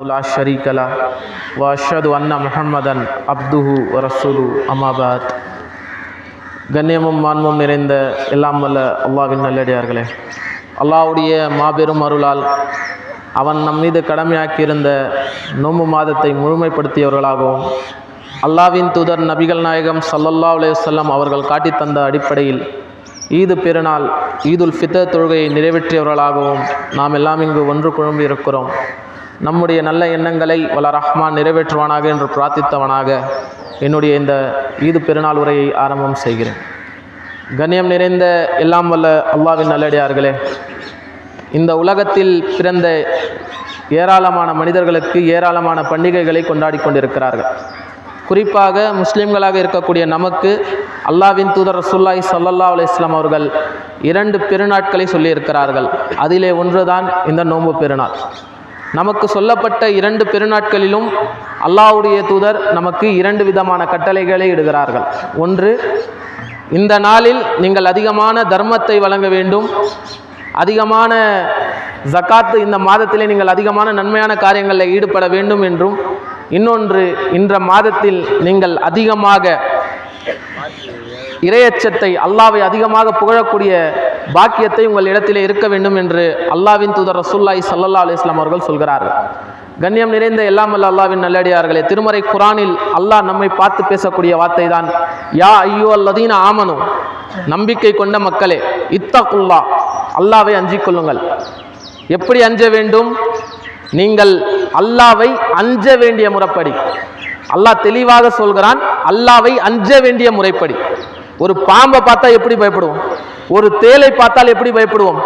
لا شريك له واشهد ان محمدا عبده ورسوله اما بعد கண்ணியமும் மாண்பும் நிறைந்த எல்லாம் வல்ல அல்லாவின் நல்லடியார்களே அல்லாஹ்வுடைய மாபெரும் அருளால் அவன் நம் மீது கடமையாக்கியிருந்த நோம்பு மாதத்தை முழுமைப்படுத்தியவர்களாகவும் அல்லாவின் தூதர் நபிகள் நாயகம் ஸல்லல்லாஹு அலைஹி வஸல்லம் அவர்கள் காட்டித் தந்த அடிப்படையில் ஈது பெருநாள் ஈதுல் ஃபித்தர் தொழுகையை நிறைவேற்றியவர்களாகவும் நாம் எல்லாம் இங்கு ஒன்று குழம்பி இருக்கிறோம் நம்முடைய நல்ல எண்ணங்களை வல ரஹ்மான் நிறைவேற்றுவானாக என்று பிரார்த்தித்தவனாக என்னுடைய இந்த ஈது பெருநாள் உரையை ஆரம்பம் செய்கிறேன். கண்ணியம் நிறைந்த எல்லாம் வல்ல அல்லாவின் நல்லடியார்களே இந்த உலகத்தில் பிறந்த ஏராளமான மனிதர்களுக்கு ஏராளமான பண்டிகைகளை கொண்டாடி கொண்டிருக்கிறார்கள். குறிப்பாக முஸ்லீம்களாக இருக்கக்கூடிய நமக்கு அல்லாவின் தூதர் ரசூல்லாய் சல்லல்லா அலையம் அவர்கள் இரண்டு பெருநாட்களை சொல்லியிருக்கிறார்கள். அதிலே ஒன்றுதான் இந்த நோன்பு பெருநாள். நமக்கு சொல்லப்பட்ட இரண்டு பெருநாட்களிலும் அல்லாஹ்வுடைய தூதர் நமக்கு இரண்டு விதமான கட்டளைகளை இடுகிறார்கள். ஒன்று இந்த நாளில் நீங்கள் அதிகமான தர்மத்தை வழங்க வேண்டும். அதிகமான ஜக்காத்து இந்த மாதத்திலே நீங்கள் அதிகமான நன்மையான காரியங்களில் ஈடுபட வேண்டும் என்றும். இன்னொன்று இன்ற மாதத்தில் நீங்கள் அதிகமாக இரையச்சத்தை அல்லாவை அதிகமாக புகழக்கூடிய பாக்கியத்தை உங்கள் இடத்திலே இருக்க வேண்டும் என்று அல்லாவின் தூதர் ரசூல்லாய் சல்லல்லா அலிஸ்லாம் அவர்கள் சொல்கிறார்கள். கண்ணியம் நிறைந்த எல்லாம் அல்ல அல்லாவின் நல்லடியார்களே திருமறை குரானில் அல்லாஹ் நம்மை பார்த்து பேசக்கூடிய வார்த்தை தான் யா ஐயோ அல்லதீன ஆமனும் நம்பிக்கை கொண்ட மக்களே இத்தகுல்லா அல்லாவை அஞ்சிக் கொள்ளுங்கள். எப்படி அஞ்ச வேண்டும்? நீங்கள் அல்லாவை அஞ்ச வேண்டிய முறைப்படி. அல்லாஹ் தெளிவாக சொல்கிறான் அல்லாவை அஞ்ச வேண்டிய முறைப்படி. ஒரு பாம்பை பார்த்தா எப்படி பயப்படுவோம்? ஒரு தேலை பார்த்தால் எப்படி பயப்படுவோம்?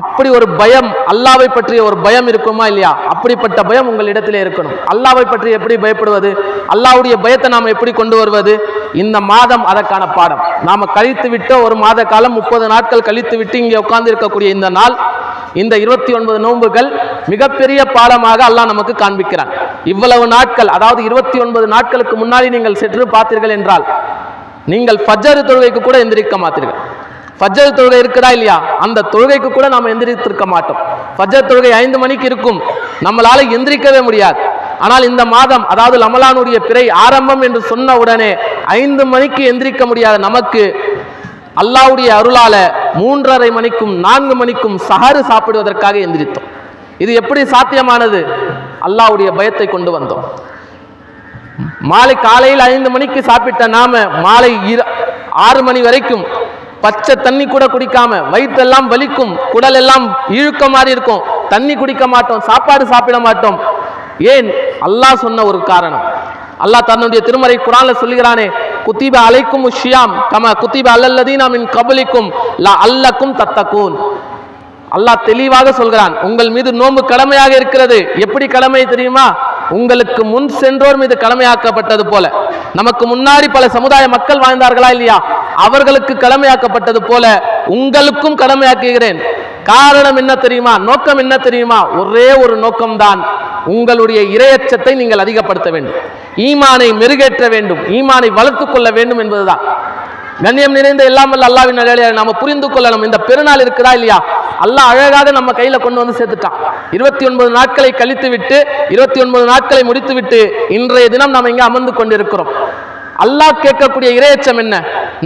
அப்படி ஒரு பயம் அல்லாவை பற்றிய ஒரு பயம் இருக்குமா இல்லையா? அப்படிப்பட்ட பயம் உங்களிடத்திலே இருக்கணும். அல்லாவை பற்றி எப்படி பயப்படுவது? அல்லாவுடைய பயத்தை நாம் எப்படி கொண்டு வருவது? இந்த மாதம் அதற்கான பாடம். நாம் கழித்து விட்ட ஒரு மாத காலம் முப்பது நாட்கள் கழித்து விட்டு இங்கே உட்கார்ந்து இருக்கக்கூடிய இந்த நாள் இந்த இருபத்தி ஒன்பது நோன்புகள் மிகப்பெரிய பாடமாக அல்லாஹ் நமக்கு காண்பிக்கிறான். இவ்வளவு நாட்கள் அதாவது இருபத்தி ஒன்பது நாட்களுக்கு முன்னாடி நீங்கள் சென்று பார்த்தீர்கள் என்றால் நீங்கள் ஃபஜ்ஜர் தொழுகைக்கு கூட எந்திரிக்க மாட்டீர்கள். ஃபஜ்ஜர் தொழுகை இருக்குதா இல்லையா? அந்த தொழுகைக்கு கூட நாம் எந்திரித்திருக்க மாட்டோம். ஃபஜ்ஜர் தொழுகை ஐந்து மணிக்கு இருக்கும். நம்மளால எந்திரிக்கவே முடியாது. ஆனால் இந்த மாதம் அதாவது லமலானுடைய பிறை ஆரம்பம் என்று சொன்ன உடனே ஐந்து மணிக்கு எந்திரிக்க முடியாத நமக்கு அல்லாவுடைய அருளால மூன்றரை மணிக்கும் நான்கு மணிக்கும் சகரு சாப்பிடுவதற்காக எந்திரித்தோம். இது எப்படி சாத்தியமானது? அல்லாவுடைய பயத்தை கொண்டு வந்தோம். மாலை காலையில் ஐந்து மணிக்கு சாப்பிட்ட நாம மாலை ஆறு மணி வரைக்கும் பச்சை தண்ணி கூட குடிக்காம வயிற்றெல்லாம் வலிக்கும் குடல் எல்லாம் இழுக்க மாதிரி இருக்கும். தண்ணி குடிக்க மாட்டோம் சாப்பாடு சாப்பிட மாட்டோம். ஏன்? அல்லாஹ் சொன்ன ஒரு காரணம். அல்லாஹ் தன்னுடைய திருமறை குரான்ல சொல்லுகிறானே குத்திப அலைக்கும் ஷியாம் கம குத்திப அல்லல்லதீனா மின் கபலிக்கும் லா அல்லக்கும் தத்தக்கூன் அல்லாஹ் தெளிவாக சொல்கிறான் உங்கள் மீது நோன்பு கடமையாக இருக்கிறது. எப்படி கடமை தெரியுமா? உங்களுக்கு முன் சென்றோர் மீது கடமையாக்கப்பட்டது போல. நமக்கு முன்னாடி பல சமுதாய மக்கள் வாழ்ந்தார்களா இல்லையா? அவர்களுக்கு கடமையாக்கப்பட்டது போல உங்களுக்கும் கடமையாக்குகிறேன். காரணம் என்ன தெரியுமா? நோக்கம் என்ன தெரியுமா? ஒரே ஒரு நோக்கம்தான். உங்களுடைய இரையச்சத்தை நீங்கள் அதிகப்படுத்த வேண்டும். ஈமானை மெருகேற்ற வேண்டும். ஈமானை வளர்த்துக் கொள்ள வேண்டும் என்பதுதான். கண்ணியம் நிறைந்த எல்லாம் வல்ல அல்லாவின் நிலையில நாம புரிந்து கொள்ளணும். இந்த பெருநாள் இருக்குதா இல்லையா? அல்லாஹ் அழகாக நம்ம கையில கொண்டு வந்து சேர்த்துட்டான். இருபத்தி ஒன்பது நாட்களை கழித்து விட்டு இருபத்தி ஒன்பது நாட்களை முடித்து விட்டு இன்றைய தினம் நம்ம இங்கே அமர்ந்து கொண்டிருக்கிறோம். அல்லாஹ் கேட்கக்கூடிய இரையச்சம் என்ன?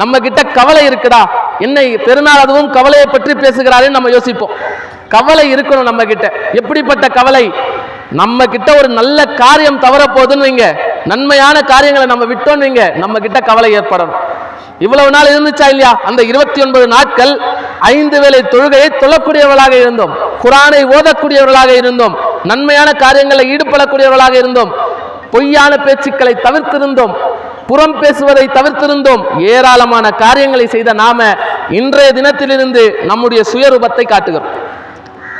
நம்ம கிட்ட கவலை இருக்குதா என்னை பெருநாள் அதுவும் கவலையை பற்றி பேசுகிறாருன்னு நம்ம யோசிப்போம். கவலை இருக்கணும் நம்ம கிட்ட எப்படிப்பட்ட கவலை? நம்ம கிட்ட ஒரு நல்ல காரியம் தவற போகுதுன்னு வைங்க. நன்மையான காரியங்களை நம்ம விட்டோம் வைங்க. நம்ம கிட்ட கவலை ஏற்படணும். இவ்வளவு நாள் இருந்துச்சா இல்லையா? அந்த இருபத்தி ஒன்பது நாட்கள் ஐந்து வேளை தொழுகையை தொழக்கூடியவர்களாக இருந்தோம். குரானை ஓதக்கூடியவர்களாக இருந்தோம். நன்மையான காரியங்களில் ஈடுபடக்கூடியவர்களாக இருந்தோம். பொய்யான பேச்சுக்களை தவிர்த்திருந்தோம். புறம் பேசுவதை தவிர்த்திருந்தோம். ஏராளமான காரியங்களை செய்த நாம இன்றைய தினத்திலிருந்து நம்முடைய சுயரூபத்தை காட்டுகிறோம்.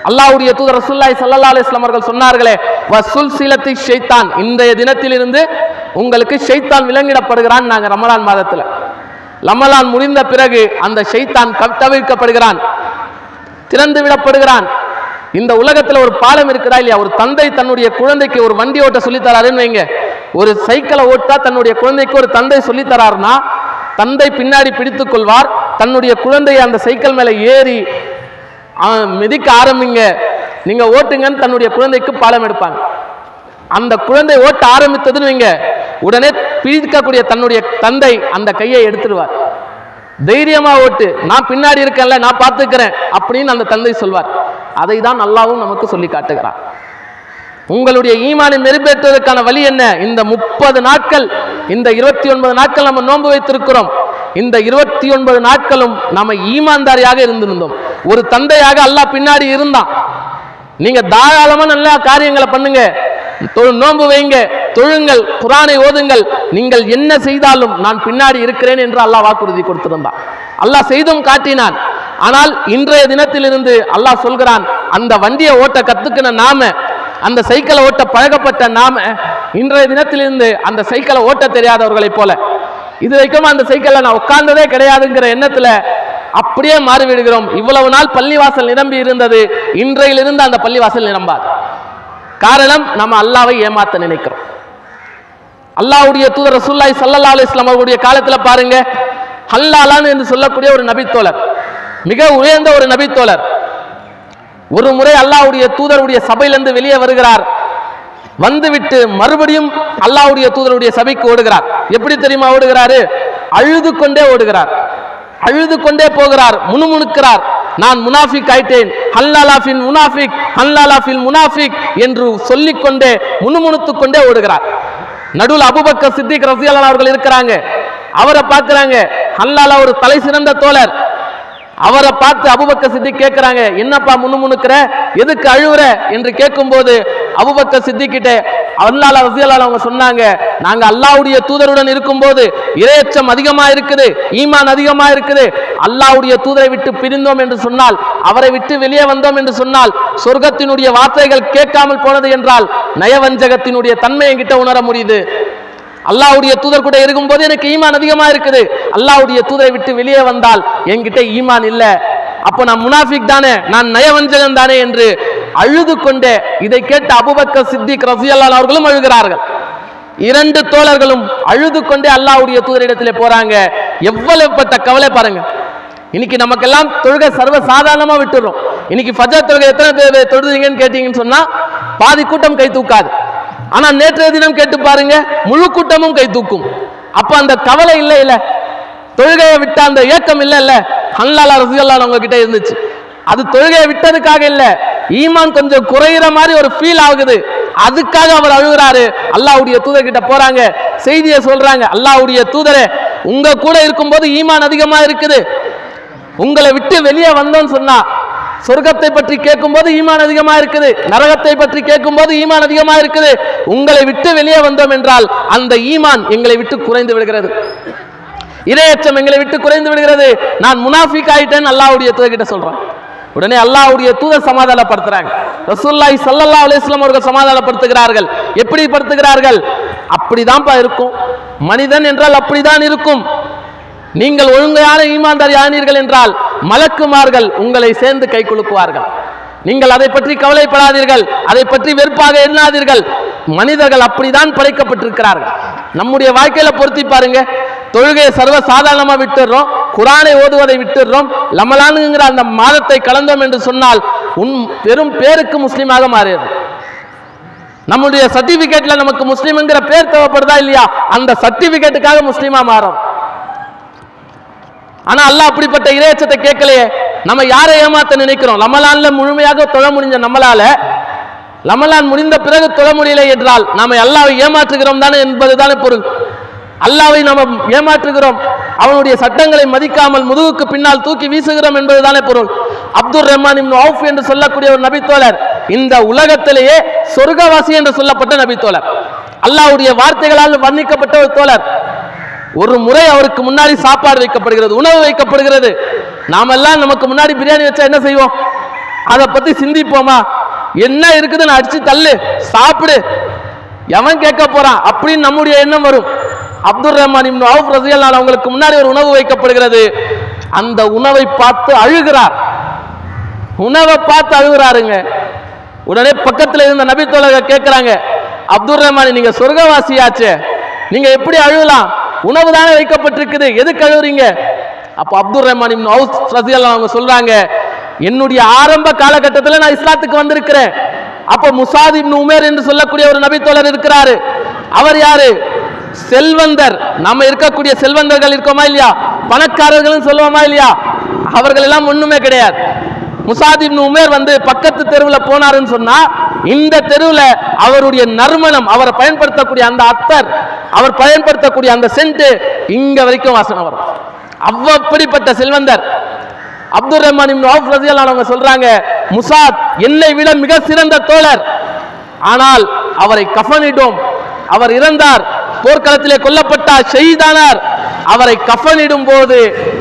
அல்லாவுடைய தூதர் ரசூலுல்லாஹி சல்லா அலிஸ்லாம் அவர்கள் சொன்னார்களே வசூல் சீலத்தி ஷைத்தான். இன்றைய தினத்திலிருந்து உங்களுக்கு ஷைத்தான் விலங்கிடப்படுகிறான் நாங்கள் ரமலான் மாதத்துல. லமலான் முடிந்த பிறகு அந்த ஷைத்தான் தவிர்க்கப்படுகிறான். திறந்து விடப்படுகிறான். இந்த உலகத்தில் ஒரு பாலம் இருக்குதா இல்லையா? ஒரு தந்தை தன்னுடைய குழந்தைக்கு ஒரு வண்டி ஓட்ட சொல்லித்தராருன்னு வைங்க. ஒரு சைக்கிளை ஓட்டா தன்னுடைய குழந்தைக்கு ஒரு தந்தை சொல்லி தராருன்னா தந்தை பின்னாடி பிடித்துக் கொள்வார். தன்னுடைய குழந்தையை அந்த சைக்கிள் மேலே ஏறி அவன் மிதிக்க ஆரம்பிங்க. நீங்க ஓட்டுங்கன்னு தன்னுடைய குழந்தைக்கு பாலம் எடுப்பாங்க. அந்த குழந்தை ஓட்ட ஆரம்பித்ததுன்னு வைங்க. உடனே பிரிக்கக்கூடிய தன்னுடைய தந்தை அந்த கையை எடுத்துடுவார். தைரியமா ஓட்டு நான் பின்னாடி இருக்கேன்ல நான் பார்த்துக்கிறேன் அப்படின்னு அந்த தந்தை சொல்வார். அதை தான் நல்லாவும் நமக்கு சொல்லி காட்டுகிறான். உங்களுடைய ஈமானை மெருப்பேற்றுவதற்கான வழி என்ன? இந்த முப்பது நாட்கள் இந்த இருபத்தி ஒன்பது நாட்கள் நம்ம நோன்பு வைத்திருக்கிறோம். இந்த இருபத்தி ஒன்பது நாட்களும் நம்ம ஈமான்தாரியாக இருந்திருந்தோம். ஒரு தந்தையாக அல்லாஹ் பின்னாடி இருந்தான். நீங்க தாராளமா நல்ல காரியங்களை பண்ணுங்க. நோன்பு வைங்க தொழுங்கள் குரானை ஓதுங்கள். நீங்கள் என்ன செய்தாலும் நான் பின்னாடி இருக்கிறேன் என்று அல்லாஹ் வாக்குறுதி கொடுத்திருந்தான். அல்லாஹ் செய்தும் காட்டினான். ஆனால் இன்றைய தினத்திலிருந்து அல்லாஹ் சொல்கிறான் அந்த வண்டியை ஓட்ட கத்துக்கின நாம அந்த சைக்கிளை ஓட்ட பழகப்பட்ட நாம இன்றைய தினத்திலிருந்து அந்த சைக்கிளை ஓட்ட தெரியாதவர்களைப் போல. இது வரைக்கும் அந்த சைக்கிளை நான் உட்கார்ந்ததே கிடையாதுங்கிற எண்ணத்துல அப்படியே மாறிவிடுகிறோம். இவ்வளவு நாள் பள்ளிவாசல் நிரம்பி இருந்தது இன்றையிலிருந்து அந்த பள்ளிவாசல் நிரம்பாது. காரணம் நம்ம அல்லாவை ஏமாத்த நினைக்கிறோம். அல்லாவுடைய தூதர் ரசூலுல்லாஹி சல்லா அலி இஸ்லாம் அவருடைய காலத்தில் பாருங்க ஹல்லாலான் என்று சொல்லக்கூடிய ஒரு நபித்தோழர் மிக உயர்ந்த ஒரு நபித்தோழர். ஒரு முறை அல்லாவுடைய தூதருடைய சபையிலிருந்து வெளியே வருகிறார். வந்துவிட்டு மறுபடியும் அல்லாவுடைய தூதருடைய சபைக்கு ஓடுகிறார். எப்படி தெரியுமா ஓடுகிறாரு? அழுது கொண்டே ஓடுகிறார். அழுது கொண்டே போகிறார் முணுமுணுக்கிறார். நான் முனாஃபிக் ஆயிட்டேன். ஹல்லாலாஃபின் முனாஃபிக் ஹல்லாலாஃபில் முனாஃபிக் என்று சொல்லிக்கொண்டே முணுமுணுத்துக் கொண்டே ஓடுகிறார். நடுவில் அபுபக்க சித்திக் ரசியல்லான் அவர்கள் இருக்கிறாங்க. அவரை பார்க்குறாங்க. ஹல்லாலா ஒரு தலை சிறந்த தோழர். அவரை பார்த்து அபுபக்க சித்தி கேட்கிறாங்க என்னப்பா முணுமுணுக்கிற? எதுக்கு அழுவுற? என்று கேட்கும்போது அபுபக்க சித்திக்கிட்ட அல்லால ரசியல்லாஹ் அவங்க சொன்னாங்க நாங்க அல்லாவுடைய தூதருடன் இருக்கும்போது இரையச்சம் அதிகமா இருக்குது ஈமான் அதிகமா இருக்குது அல்லாவுடைய தூதரை விட்டு பிரிந்தோம் என்று சொன்னால் அவரை விட்டு வெளியே வந்தோம் என்று சொன்னால் சொர்க்கத்தினுடைய வார்த்தைகள் கேட்காமல் போனது என்றால் நயவஞ்சகத்தினுடைய தன்மை என்கிட்ட உணர முடியுது. அல்லாவுடைய தூதர் கூட இருக்கும்போது எனக்கு ஈமான் அதிகமா இருக்குது அல்லாவுடைய தூதரை விட்டு வெளியே வந்தால் என்கிட்ட ஈமான் இல்லை. அப்போ நான் முனாஃபிக் தானே நான் நயவஞ்சகன் தானே என்று அழுது கொண்டே இதை கேட்ட அபுபக்க சித்திக் ரசியல்லான் அவர்களும் அழுகிறார்கள். இரண்டு தோழர்களும் அழுது கொண்டே அல்லாஹ்வுடைய தூதரிடத்திலே போறாங்க. எவ்வளவுப்பட்ட கவலை பாருங்க. இன்னைக்கு நமக்கெல்லாம் தொழுகை சர்வ சாதாரணமா விட்டுறோம். இன்னைக்கு ஃபஜர் தொழுகை எத்தனை பேர் தொழுதுங்கன்னு கேட்டீங்கன்னு சொன்னா பாதி கூட்டம் கை தூக்காது. ஆனா நேற்றைய தினம் கேட்டு பாருங்க முழு கூட்டமும் கை தூக்கும். அப்ப அந்த கவலை இல்லை இல்ல தொழுகையை விட்ட அந்த ஏக்கம் இல்ல இல்ல ஹல்லாலா ரசிகல்லா உங்ககிட்ட இருந்துச்சு. அது தொழுகையை விட்டதுக்காக இல்ல. ஈமான் கொஞ்சம் குறையிற மாதிரி ஒரு ஃபீல் ஆகுது. அதுக்காக அவர் அழுகுறாரு. அல்லாவுடைய தூதர் கிட்ட போறாங்க. செய்தியை சொல்றாங்க. அல்லாவுடைய தூதரே உங்க கூட இருக்கும்போது ஈமான் அதிகமா இருக்குது. உங்களை விட்டு வெளியே வந்தோம்னு சொன்னா சொர்க்கத்தை பற்றி கேட்கும்போது ஈமான் அதிகமா இருக்குது. நரகத்தை பற்றி கேட்கும்போது ஈமான் அதிகமா இருக்குது. உங்களை விட்டு வெளியே வந்தோம் என்றால் அந்த ஈமான் எங்களை விட்டு குறைந்து விடுகிறது. இதயச்சம் எங்களை விட்டு குறைந்து விடுகிறது. நான் முனாஃபிக் ஆயிட்டேன்னு அல்லாஹ்வுடைய தூதர்கிட்ட சொல்றேன். உடனே அல்லாஹ்வுடைய தூதர் சமாதானப்படுத்துறாங்க. ரசூல்லாய் சல்லல்லா அலிஸ்லாம் அவர்கள் சமாதானப்படுத்துகிறார்கள். எப்படி படுத்துகிறார்கள்? அப்படிதான்ப்பா இருக்கும். மனிதன் என்றால் அப்படிதான் இருக்கும். நீங்கள் ஒழுங்கையான ஈமான்தார் ஆனீர்கள் என்றால் மலக்குமார்கள் உங்களை சேர்ந்து கை குலுக்குவார்கள். நீங்கள் அதை பற்றி கவலைப்படாதீர்கள். அதை பற்றி வெறுப்பாக எண்ணாதீர்கள். மனிதர்கள் அப்படிதான் படைக்கப்பட்டிருக்கிறார்கள். நம்முடைய வாழ்க்கையில பொருத்தி பாருங்க. தொழுகையை சர்வ சாதாரணமா விட்டுடுறோம் குரானை ஓதுவதை விட்டுடுறோம் லமலானுங்கிற அந்த மாதத்தை கலந்தோம் என்று சொன்னால் உன் பெரும் பேருக்கு முஸ்லீமாக மாறியது. நம்முடைய சர்டிபிகேட்ல நமக்கு முஸ்லீம்ங்கிற பேர் தேவைப்படுதா இல்லையா? அந்த சர்டிபிகேட்டுக்காக முஸ்லீமா மாறும். ஆனா அல்லாஹ் அப்படிப்பட்ட இரையச்சத்தை கேட்கலையே. நம்ம யாரை ஏமாத்த நினைக்கிறோம்? லமலான்ல முழுமையாக தொழ முடிஞ்ச நம்மளால லமலான் முடிந்த பிறகு தொழ முடியலை என்றால் நாம எல்லாம் ஏமாற்றுகிறோம் தானே என்பதுதானே பொருள். அல்லாவை நாம் ஏமாற்றுகிறோம். அவனுடைய சட்டங்களை மதிக்காமல் முதுகுக்கு பின்னால் தூக்கி வீசுகிறோம் என்பதுதானே பொருள். அப்துல் ரஹ்மான் இப்னு அவுஃப் என்று சொல்லக்கூடிய ஒரு நபித்தோழர் இந்த உலகத்திலேயே சொர்க்கவாசி என்று சொல்லப்பட்ட நபித்தோழர். அல்லாஹ்வுடைய வார்த்தைகளால் வர்ணிக்கப்பட்ட ஒரு தோழர். ஒரு முறை அவருக்கு முன்னாடி சாப்பாடு வைக்கப்படுகிறது உணவு வைக்கப்படுகிறது. நாமெல்லாம் நமக்கு முன்னாடி பிரியாணி வச்சா என்ன செய்வோம்? அதை பத்தி சிந்திப்போமா? என்ன இருக்குதுன்னு அடிச்சு தள்ளு சாப்பிடு. எவன் கேட்க போறான்? அப்படின்னு நம்முடைய எண்ணம் வரும். அப்துல் ரஹ்மான் இப்னு அவுஃப் ரஸியல்லாஹு அவங்களுக்கு முன்னாடி ஒரு உணவு வைக்கப்படுகிறது. அந்த உணவை பார்த்து அழுகிறார். உணவை பார்த்து அழுகுறாருங்க. உடனே பக்கத்தில் இருந்த நபி தோழர்கள் கேட்கிறாங்க அப்துல் ரஹ்மான் நீங்க சொர்க்கவாசியாச்சே. நீங்க எப்படி அழுகலாம்? உணவு தானே வைக்கப்பட்டிருக்குது. எதுக்கு அழுகுறீங்க? அப்போ அப்துல் ரஹ்மான் இப்னு அவுஸ் ரஸியல்லாஹு அவங்க சொல்றாங்க என்னுடைய ஆரம்ப காலகட்டத்தில் நான் இஸ்லாத்துக்கு வந்திருக்கிறேன். அப்ப முசாத் இப்னு உமேர் என்று சொல்லக்கூடிய ஒரு நபித்தோழர் இருக்கிறாரு. அவர் யாரு? செல்வந்தர். நம்ம இருக்கக்கூடிய செல்வந்தர்கள் இருக்கோமா இல்லையா? பணக்காரர்களும் சொல்லுவோமா இல்லையா? அவர்கள் எல்லாம் ஒண்ணுமே கிடையாது. முசாத் உமேர் வந்து பக்கத்து தெருவில் போனாருன்னு சொன்னா இந்த தெருவில் அவருடைய நறுமணம் அவரை பயன்படுத்தக்கூடிய அந்த அத்தர் அவர் பயன்படுத்தக்கூடிய அந்த சென்ட் இங்க வரைக்கும் வாசனை வரும். அவ்வப்படிப்பட்ட செல்வந்தர். அப்துல் ரஹ்மான் இப்னு அவுஃப் ரலியல்லாஹு சொல்றாங்க முசாத் என்னை விட மிக சிறந்த தோழர். ஆனால் அவரை கஃனிட்டோம். அவர் இறந்தார். போர்க்களத்திலே கொல்லப்பட்டார் ஷெய்தானார் அவரை கஃனிடும் போது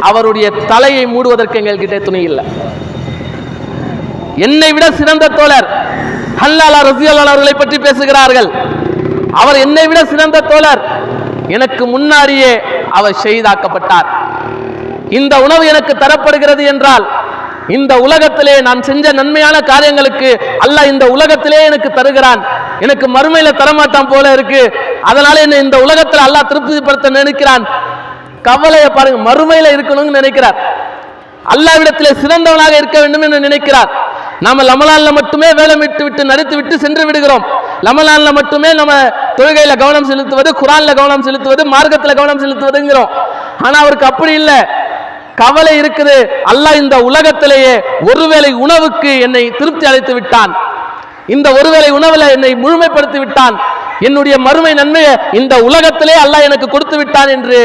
அவருடைய தலையை மூடுவதற்கு எங்கள்கிட்ட துணி இல்லை. என்னை விட சிறந்த தோழர் ஹல்லாலா ரசியல்லா அவர்களை பற்றி பேசுகிறார்கள். அவர் என்னை விட சிறந்த தோழர். எனக்கு முன்னாடியே அவர் செய்தாக்கப்பட்டார் இந்த உணவு எனக்கு தரப்படுகிறது என்றால் இந்த உலகத்திலே நான் செஞ்ச நன்மையான காரியங்களுக்கு அல்ல இந்த உலகத்திலே எனக்கு தருகிறான். எனக்கு மறுமையில தரமாட்டான் போல இருக்கு. அதனால என்ன இந்த உலகத்தில் அல்லாஹ் திருப்திப்படுத்த நினைக்கிறான்? கவலையை பாருங்க மறுமையில இருக்கணும்னு நினைக்கிறார். அல்லாவிடத்தில் சிறந்தவனாக இருக்க வேண்டும் என்று நினைக்கிறார். நாம லமலான்ல மட்டுமே வேலை விட்டு விட்டு நடித்து விட்டு சென்று விடுகிறோம். லமலான்ல மட்டுமே நம்ம தொழுகையில கவனம் செலுத்துவது குரான்ல கவனம் செலுத்துவது மார்க்கத்துல கவனம் செலுத்துவதுங்கிறோம். ஆனா அவருக்கு அப்படி இல்லை. கவலை இருக்குது. அல்லாஹ் இந்த உலகத்திலேயே ஒருவேளை உணவுக்கு என்னை திருப்தி அளித்து விட்டான். இந்த ஒருவேளை உணவுல என்னை முழுமைப்படுத்தி விட்டான். என்னுடைய மறுமை நன்மையை இந்த உலகத்திலே அல்லாஹ் எனக்கு கொடுத்து விட்டான் என்று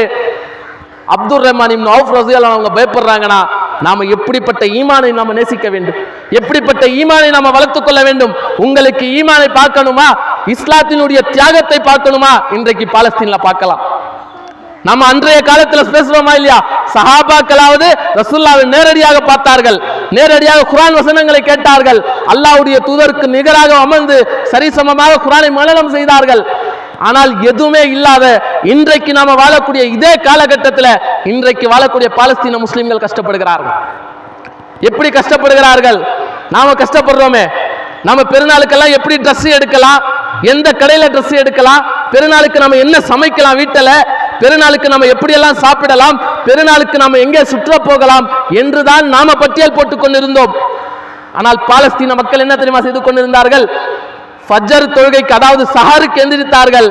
அப்துல் ரஹ்மான் இப்னு அவுஃப் அவங்க பயப்படுறாங்கன்னா நாம எப்படிப்பட்ட ஈமானை நாம நேசிக்க வேண்டும்? எப்படிப்பட்ட ஈமானை நாம வளர்த்துக் கொள்ள வேண்டும்? உங்களுக்கு ஈமானை பார்க்கணுமா? இஸ்லாத்தினுடைய தியாகத்தை பார்க்கணுமா? இன்றைக்கு பாலஸ்தீன்ல பார்க்கலாம். நம்ம அன்றைய காலத்தில் பேசுறோமா இல்லையா? சஹாபாக்களாவது ரசுல்லாவை நேரடியாக பார்த்தார்கள். நேரடியாக குரான் வசனங்களை கேட்டார்கள். அல்லாவுடைய தூதருக்கு நிகராக அமர்ந்து சரிசமமாக குரானை மனநம் செய்தார்கள். ஆனால் எதுவுமே இல்லாத இன்றைக்கு நாம வாழக்கூடிய இதே காலகட்டத்தில் இன்றைக்கு வாழக்கூடிய பாலஸ்தீன முஸ்லிம்கள் கஷ்டப்படுகிறார்கள். எப்படி கஷ்டப்படுகிறார்கள்? நாம கஷ்டப்படுறோமே. நம்ம பெருநாளுக்கெல்லாம் எப்படி ட்ரெஸ் எடுக்கலாம்? எந்த கடையில் ட்ரெஸ் எடுக்கலாம்? பெருநாளுக்கு நம்ம என்ன சமைக்கலாம் வீட்டில்? பெருநாளுக்கு நம்ம எப்படியெல்லாம் சாப்பிடலாம்? பெருநாளுக்கு நம்ம எங்கே சுற்ற போகலாம்? என்றுதான் நாம பட்டியல் போட்டுக் கொண்டிருந்தோம். ஆனால் பாலஸ்தீன மக்கள் என்ன தெரியுமா செய்து கொண்டிருந்தார்கள்? ஃபஜர் தொழுகைக்கு அதாவது சஹாருக்கு எந்திரித்தார்கள்.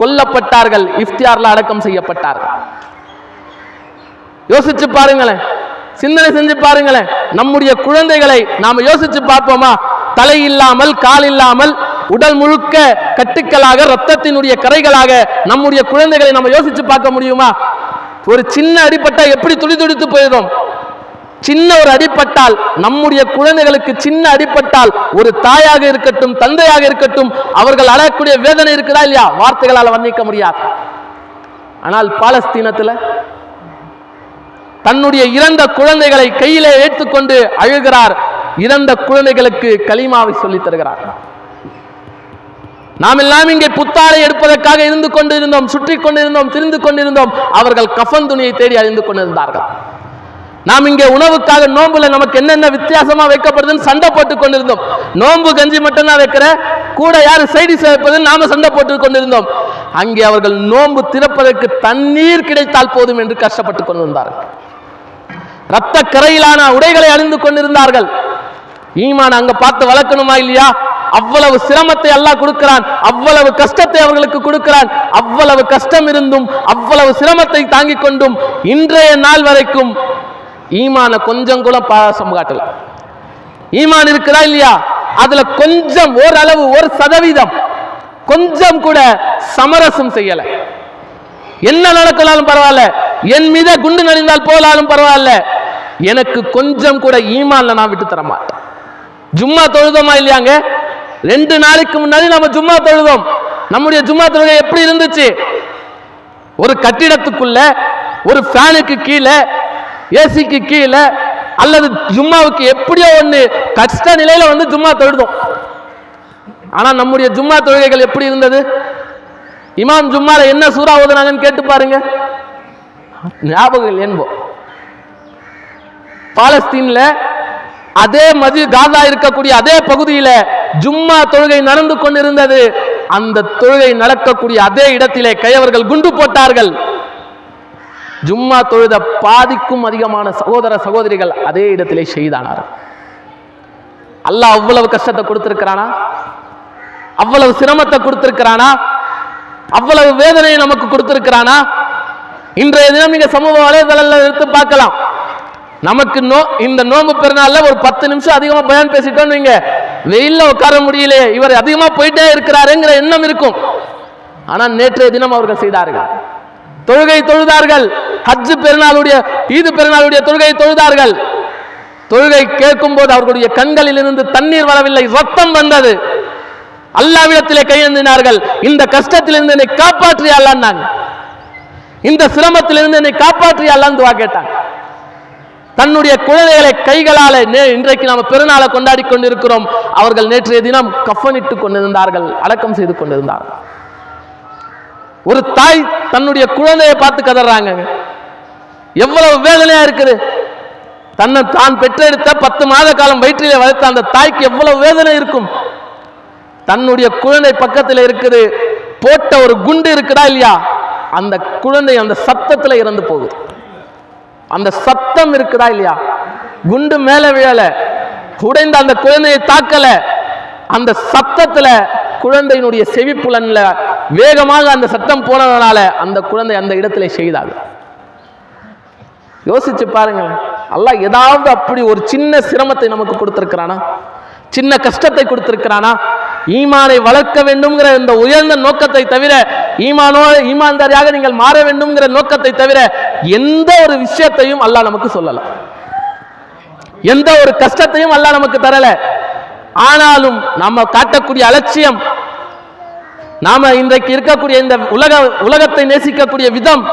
கொல்லப்பட்டார்கள். இஃப்தியார்ல அடக்கம் செய்யப்பட்டார்கள். யோசிச்சு பாருங்களேன். சிந்தனை செஞ்சு பாருங்களேன். நம்முடைய குழந்தைகளை நாம யோசிச்சு பார்ப்போமா? தலை இல்லாமல் கால் இல்லாமல் உடல் முழுக்க கட்டுக்களாக ரத்தத்தினுடைய கரைகளாக நம்முடைய குழந்தைகளை நம்ம யோசிச்சு பார்க்க முடியுமா? ஒரு சின்ன அடிப்பட்டா எப்படி துடி துடித்து போயிடும்? சின்ன ஒரு அடிப்பட்டால் நம்முடைய குழந்தைகளுக்கு சின்ன அடிப்பட்டால் ஒரு தாயாக இருக்கட்டும் தந்தையாக இருக்கட்டும் அவர்கள் அழக்கூடிய வேதனை இருக்குதா இல்லையா? வார்த்தைகளால் வர்ணிக்க முடியாது. ஆனால் பாலஸ்தீனத்துல தன்னுடைய இறந்த குழந்தைகளை கையிலே ஏற்றுக்கொண்டு அழுகிறார். இறந்த குழந்தைகளுக்கு களிமாவை சொல்லித் தருகிறார். நாம் எல்லாம் இங்கே புத்தாடை எடுப்பதற்காக இருந்து கொண்டிருந்தோம் சுற்றி கொண்டிருந்தோம் திரிந்து கொண்டிருந்தோம். அவர்கள் கஃன் துணியை தேடி அழிந்து கொண்டிருந்தார்கள். நாம் இங்கே உணவுக்காக நோம்புல நமக்கு என்னென்ன வித்தியாசமா வைக்கப்படுதுன்னு சண்டை போட்டு கொண்டிருந்தோம். நோம்பு கஞ்சி மட்டும்தான் வைக்கிற கூட யாரு சைடி சேர்ப்பது நாம சண்டை போட்டு கொண்டிருந்தோம். அங்கே அவர்கள் நோன்பு திறப்பதற்கு தண்ணீர் கிடைத்தால் போதும் என்று கஷ்டப்பட்டு கொண்டிருந்தார்கள். ரத்த கரையிலான உடைகளை அணிந்து கொண்டிருந்தார்கள். ஈமான் அங்க பார்த்து வளர்க்கணுமா இல்லையா? அவ்வளவு சிரமத்தை அல்லாஹ் கொடுக்கிறான் அவ்வளவு கஷ்டத்தை அவர்களுக்கு கொடுக்கிறான் அவ்வளவு கஷ்டம் இருந்தும் அவ்வளவு சிரமத்தை தாங்கிக் கொண்டும் இன்றைய நாள் வரைக்கும் ஈமான கொஞ்சம் கூட பாசம் காட்டல. ஈமான் இருக்குதா இல்லையா? அதுல கொஞ்சம் ஓரளவு ஒரு சதவீதம் கொஞ்சம் கூட சமரசம் செய்யல. என்ன நடக்கலாலும் பரவாயில்ல என் மீத குண்டு நடிந்தால் போலாலும் பரவாயில்ல எனக்கு கொஞ்சம் கூட ஈமான்ல நான் விட்டு தர மாட்டேன். ஜும்மா தொழுதோமா இல்லையாங்க? ரெண்டு நாளைக்கு முன்னாடி நம்ம ஜும்மா தொழுதோம். நம்முடைய ஜும்மா தொழுகை எப்படி இருந்துச்சு? ஒரு கட்டிடத்துக்குள்ள ஒரு ஃபேனுக்கு கீழே ஏசிக்கு கீழே அல்லது ஜும்மாவுக்கு எப்படியோ ஒன்று கஷ்ட நிலையில் வந்து ஜும்மா தொழுதோம். ஆனால் நம்முடைய ஜும்மா தொழுகைகள் எப்படி இருந்தது? இமாம் ஜும்மால என்ன சூறா ஓதுனாங்கன்னு கேட்டு பாருங்க. ஞாபகம் என்போ என்போம் பாலஸ்தீன்ல அதே மதி காதா இருக்கக்கூடிய அதே பகுதியில ஜும்மா தொழுகை நடந்து கொண்டிருந்தது. அந்த தொழுகை நடக்கக்கூடிய அதே இடத்திலே கையவர்கள் குண்டு போட்டார்கள். ஜும்மா தொழுத பாதிக்கும் அதிகமான சகோதர சகோதரிகள் அதே இடத்திலே செய்தானார் அல்லாஹ் அவ்வளவு கஷ்டத்தை கொடுத்திருக்கிறானா? அவ்வளவு சிரமத்தை கொடுத்திருக்கிறானா? அவ்வளவு வேதனையை நமக்கு கொடுத்திருக்கிறானா? இன்றைய தினம் நீங்க சமூக வலைதளங்கள் எடுத்து பார்க்கலாம். நமக்கு நோ இந்த நோம்பு பெருநாள்ல ஒரு பத்து நிமிஷம் அதிகமா பயன் பேசிட்டோம் நீங்க வெயில்ல உட்கார முடியலையே இவர் அதிகமா போயிட்டே இருக்கிறாருங்கிற எண்ணம் இருக்கும். ஆனால் நேற்றைய தினம் அவர்கள் செய்தார்கள். தொழுகை தொழுதார்கள். ஹஜ்ஜு பெருநாளுடைய ஈது பெருநாளுடைய தொழுகை தொழுதார்கள். தொழுகை கேட்கும் போது அவர்களுடைய கண்களில் இருந்து தண்ணீர் வரவில்லை ரத்தம் வந்தது. அல்லாவிடத்திலே கையெழுந்தினார்கள் இந்த கஷ்டத்திலிருந்து என்னை காப்பாற்றி அல்லான்னாங்க இந்த சிரமத்திலிருந்து என்னை காப்பாற்றி அல்லான்னு துவா கேட்டாங்க தன்னுடைய குழந்தைகளை கைகளால நே- இன்றைக்கு நாம் பெருநாளை கொண்டாடி கொண்டிருக்கிறோம். அவர்கள் நேற்றைய தினம் கஃனிட்டு கொண்டிருந்தார்கள் அடக்கம் செய்து கொண்டிருந்தார்கள். ஒரு தாய் தன்னுடைய குழந்தையை பார்த்து கதறாங்க. எவ்வளவு வேதனையா இருக்குது. தன்னை தான் பெற்றெடுத்த பத்து மாத காலம் வயிற்றிலே வளர்த்த அந்த தாய்க்கு எவ்வளவு வேதனை இருக்கும். தன்னுடைய குழந்தை பக்கத்தில் இருக்குது. போட்ட ஒரு குண்டு இருக்குதா இல்லையா? அந்த குழந்தை அந்த சத்தத்துல இறந்து போகுது. அந்த சத்தம் இருக்குதா இல்லையா? குண்டு மேல விழல. உடைந்த அந்த குழந்தையை தாக்கல. அந்த சத்தத்துல குழந்தையினுடைய செவிப்புலன்ல வேகமாக அந்த சத்தம் போனதுனால அந்த குழந்தை அந்த இடத்துல செய்தாங்க யோசிச்சு பாருங்க அல்லாஹ் ஏதாவது அப்படி ஒரு சின்ன சிரமத்தை நமக்கு கொடுத்திருக்கிறானா? சின்ன கஷ்டத்தை கொடுத்திருக்கிறானா? ஈமானை வளர்க்க வேண்டும்ங்கிற இந்த உயர்ந்த நோக்கத்தை தவிர ஈமானோ ஈமான்தாரியாக நீங்கள் மாற வேண்டும்ங்கிற நோக்கத்தை தவிர எந்த ஒரு விஷயத்தையும் அல்லாஹ் நமக்கு சொல்லல. எந்த ஒரு கஷ்டத்தையும் அல்லாஹ் நமக்கு தரல. ஆனாலும் நம்ம காட்டக்கூடிய அலட்சியம் நாம இன்றைக்கு இருக்கக்கூடிய இந்த உலக உலகத்தை நேசிக்கக்கூடிய விதம்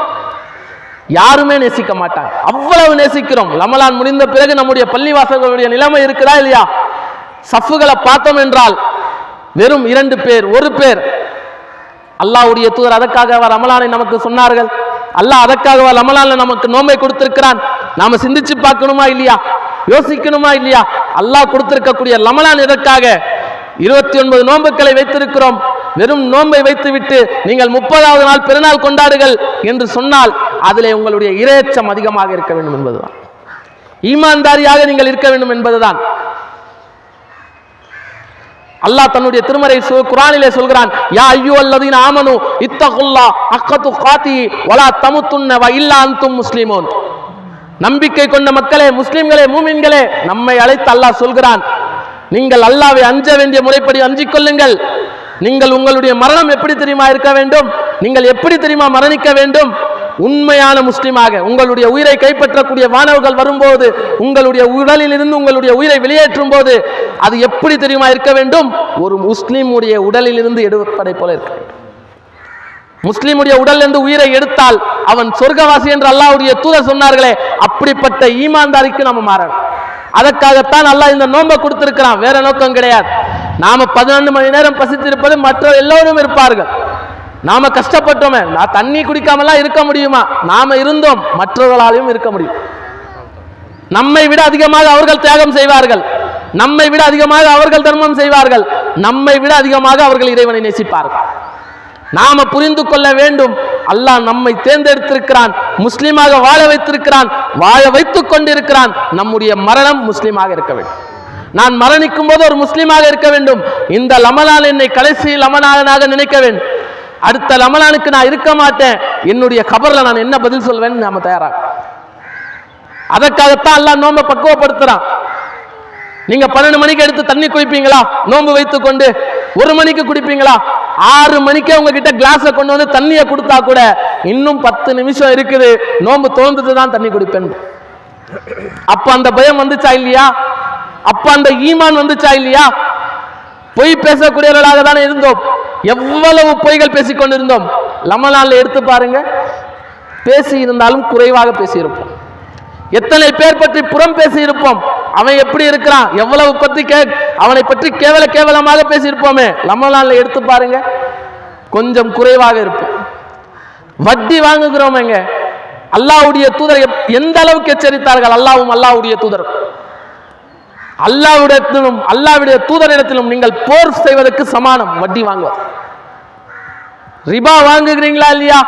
யாருமே நேசிக்க மாட்டாங்க. அவ்வளவு நேசிக்கிறோம். லமலான் முடிந்த பிறகு நம்முடைய பள்ளிவாசல்களுடைய நிலைமை இருக்குதா இல்லையா? சஃப்புகளை பார்த்தோம் என்றால் வெறும் இரண்டு பேர் ஒரு பேர். அல்லாஹ்வுடைய தூதர் அதற்காக ரமலானை நமக்கு சொன்னார்கள். அல்லாஹ் அதற்காக அமலான நமக்கு நோம்பை கொடுத்திருக்கிறான். நாம சிந்திச்சு பார்க்கணுமா இல்லையா? யோசிக்கணுமா இல்லையா? அல்லாஹ் கொடுத்திருக்கக்கூடிய லமலான் எதற்காக? இருபத்தி ஒன்பது நோன்புகளை வைத்திருக்கிறோம். வெறும் நோன்பை வைத்துவிட்டு நீங்கள் முப்பதாவது நாள் பெருநாள் கொண்டாடுங்கள் என்று சொன்னால் அதிலே உங்களுடைய இரையச்சம் அதிகமாக இருக்க வேண்டும் என்பதுதான். ஈமான்தாரியாக நீங்கள் இருக்க வேண்டும் என்பதுதான். அல்லாஹ் தன்னுடைய திருமறை குரானிலே சொல்கிறான் யா ஐயோ அல்லதீன ஆமனு இத்தகுல்லா அக்கத்து காத்தி வலா தமுத்துன்ன வ இல்லா அந்தும் முஸ்லிமோன். நம்பிக்கை கொண்ட மக்களே முஸ்லிம்களே மூமின்களே நம்மை அழைத்து அல்லாஹ் சொல்கிறான் நீங்கள் அல்லாவை அஞ்ச வேண்டிய முறைப்படி அஞ்சிக் கொள்ளுங்கள். நீங்கள் உங்களுடைய மரணம் எப்படி தெரியுமா இருக்க வேண்டும்? நீங்கள் எப்படி தெரியுமா மரணிக்க வேண்டும்? உண்மையான முஸ்லீமாக உங்களுடைய உயிரை கைப்பற்றக்கூடிய வானவர்கள் வரும்போது உங்களுடைய உடலில் இருந்து உங்களுடைய உயிரை வெளியேற்றும் போது அது எப்படி தெரியுமா இருக்க வேண்டும்? ஒரு முஸ்லிமுடைய உடலில் இருந்து எடுப்பதை போல இருக்க முஸ்லீமுடைய முஸ்லிமுடைய இருந்து உயிரை எடுத்தால் அவன் சொர்க்கவாசி என்று அல்லாவுடைய தூதர் சொன்னார்களே அப்படிப்பட்ட ஈமான்தாரிக்கு நம்ம மாறணும். அதற்காகத்தான் அல்லாஹ் இந்த நோன்பை கொடுத்திருக்கிறான். வேற நோக்கம் கிடையாது. நாம பதினொன்று மணி நேரம் பசித்திருப்பது மற்ற எல்லோரும் இருப்பார்கள். நாம கஷ்டப்பட்டோமே நான் தண்ணி குடிக்காமலாம் இருக்க முடியுமா? நாம இருந்தோம் மற்றவர்களாலையும் இருக்க முடியும். நம்மை விட அதிகமாக அவர்கள் தியாகம் செய்வார்கள். நம்மை விட அதிகமாக அவர்கள் தர்மம் செய்வார்கள். நம்மை விட அதிகமாக அவர்கள் இறைவனை நேசிப்பார்கள். நாம புரிந்து கொள்ள வேண்டும் அல்லாஹ் நம்மை தேர்ந்தெடுத்திருக்கிறான் முஸ்லீமாக வாழ வைத்திருக்கிறான் வாழ வைத்துக் கொண்டிருக்கிறான். நம்முடைய மரணம் முஸ்லீமாக இருக்க வேண்டும். நான் மரணிக்கும் போது ஒரு முஸ்லீமாக இருக்க வேண்டும். இந்த லமலான் என்னை கடைசி லமலானாக நினைக்க வேண்டும். அடுத்த லமலானுக்கு நான் இருக்க மாட்டேன். என்னுடைய கபரில் நான் என்ன பதில் சொல்வேன்னு நாம தயாராக. அதற்காகத்தான் எல்லாம் நோன்பை பக்குவப்படுத்துறான். நீங்க பன்னெண்டு மணிக்கு எடுத்து தண்ணி குடிப்பீங்களா? நோன்பு வைத்து கொண்டு ஒரு மணிக்கு குடிப்பீங்களா? ஆறு மணிக்கே உங்ககிட்ட கிளாஸை கொண்டு வந்து தண்ணியை கொடுத்தா கூட இன்னும் பத்து நிமிஷம் இருக்குது. நோன்பு தோந்துட்டு தான் தண்ணி குடிப்பேன். அப்ப அந்த பயம் வந்துச்சா இல்லையா? அப்ப அந்த ஈமான் வந்துச்சா இல்லையா? பொய் பேசக்கூடியவர்களாக தானே இருந்தோம். எவ்வளவு பொய்கள் பேசிக் கொண்டிருந்தோம் லமலான்ல எடுத்து பாருங்க. பேசி இருந்தாலும் குறைவாக பேசியிருப்போம். எத்தனை பேர் பற்றி புறம் பேசி இருப்போம் அவன் எப்படி இருக்கிறான்? எவ்வளவு பற்றி கே அவனை பற்றி கேவல கேவலமாக பேசியிருப்போமே? ரமலான்ல எடுத்து பாருங்க. கொஞ்சம் குறைவாக இருப்போம். வட்டி வாங்குகிறோமேங்க. அல்லாஹ்வுடைய தூதர் எப்- எந்த அளவுக்கு எச்சரித்தார்கள்? அல்லாவும் அல்லாஹ்வுடைய தூதர் அல்லாஹ்விடத்திலும் அல்லாவுடைய தூதரிடத்திலும் நீங்கள் போர் செய்வதற்கு சமானம் வட்டி வாங்குவது. ரிபா வாங்குகிறீங்களா இல்லையா?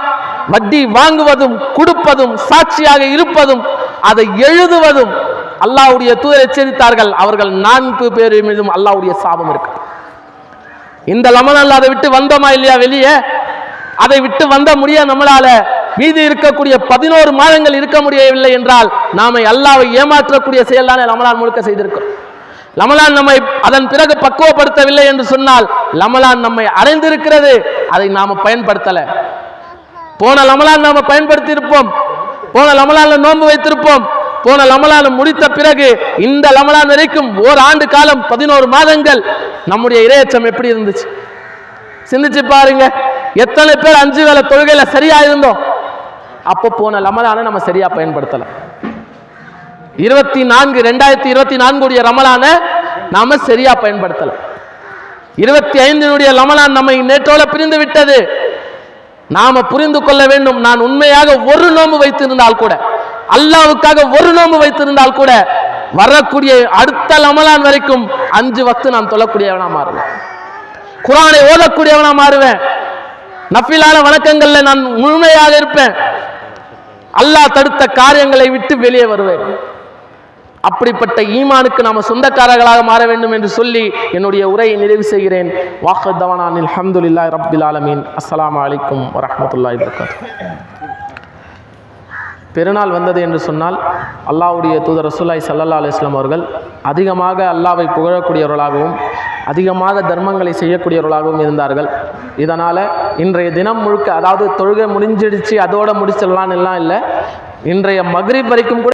வட்டி வாங்குவதும் கொடுப்பதும் சாட்சியாக இருப்பதும் அதை எழுதுவதும் அல்லாவுடைய தூதர் எச்சரித்தார்கள் அவர்கள் நான்கு பேர் மீதும் அல்லாவுடைய சாபம் இருக்கு. இந்த லமனால் அதை விட்டு வந்தோமா இல்லையா வெளியே? அதை விட்டு வந்த முடிய நம்மளால? மீதி இருக்கக்கூடிய பதினோரு மாதங்கள் இருக்க முடியவில்லை என்றால் நாம அல்லாவை ஏமாற்றக்கூடிய செயல் தானே நம்மளால் முழுக்க செய்திருக்கிறோம். லமலான் நம்மை அதன் பிறகு பக்குவப்படுத்தவில்லை என்று சொன்னால் லமலான் நம்மை அடைந்திருக்கிறது. அதை நாம பயன்படுத்தல. போன லமலான் நாம பயன்படுத்தி இருப்போம் போன லமலான்ல நோன்பு வைத்திருப்போம். போன லமலான் முடித்த பிறகு இந்த லமலான் வரைக்கும் ஓர் ஆண்டு காலம் பதினோரு மாதங்கள் நம்முடைய இரையச்சம் எப்படி இருந்துச்சு? சிந்திச்சு பாருங்க. எத்தனை பேர் அஞ்சு வேலை தொழுகையில சரியா இருந்தோம்? அப்போ போன லமலான நம்ம சரியா பயன்படுத்தலை. இருபத்தி நான்கு ரெண்டாயிரத்தி இருபத்தி நான்குடைய ரமலான நாம சரியா பயன்படுத்தல. இருபத்தி ஐந்தினுடைய ரமலான் நம்மை நேற்றோல பிரிந்து விட்டது. நாம புரிந்து கொள்ள வேண்டும் நான் உண்மையாக ஒரு நோம்பு வைத்திருந்தால் கூட அல்லாவுக்காக ஒரு நோம்பு வைத்திருந்தால் கூட வரக்கூடிய அடுத்த லமலான் வரைக்கும் அஞ்சு வக்து நான் தொழக்கூடியவனா மாறுவேன். குரானை ஓதக்கூடியவனா மாறுவேன். நஃபிலான வணக்கங்கள்ல நான் முழுமையாக இருப்பேன். அல்லாஹ் தடுத்த காரியங்களை விட்டு வெளியே வருவேன். அப்படிப்பட்ட ஈமானுக்கு நாம் சொந்தக்காரர்களாக மாற வேண்டும் என்று சொல்லி என்னுடைய உரையை நிறைவு செய்கிறேன். வாக்குத்தவனான் அல்ஹம்துலில்லாஹி ரப்பில் ஆலமீன். அஸ்லாம் அலைக்கும் வரமத்துல்லா வபரகாத்துஹு. பெருநாள் வந்தது என்று சொன்னால் அல்லாவுடைய தூதர் ரசூல்லாய் சல்லல்லா அலுவலாம் அவர்கள் அதிகமாக அல்லாவை புகழக்கூடியவர்களாகவும் அதிகமாக தர்மங்களை செய்யக்கூடியவர்களாகவும் இருந்தார்கள். இதனால் இன்றைய தினம் முழுக்க அதாவது தொழுகை முடிஞ்சிடுச்சு அதோட முடிச்சிடலான்னு எல்லாம் இல்லை. இன்றைய மகிரி வரைக்கும் கூட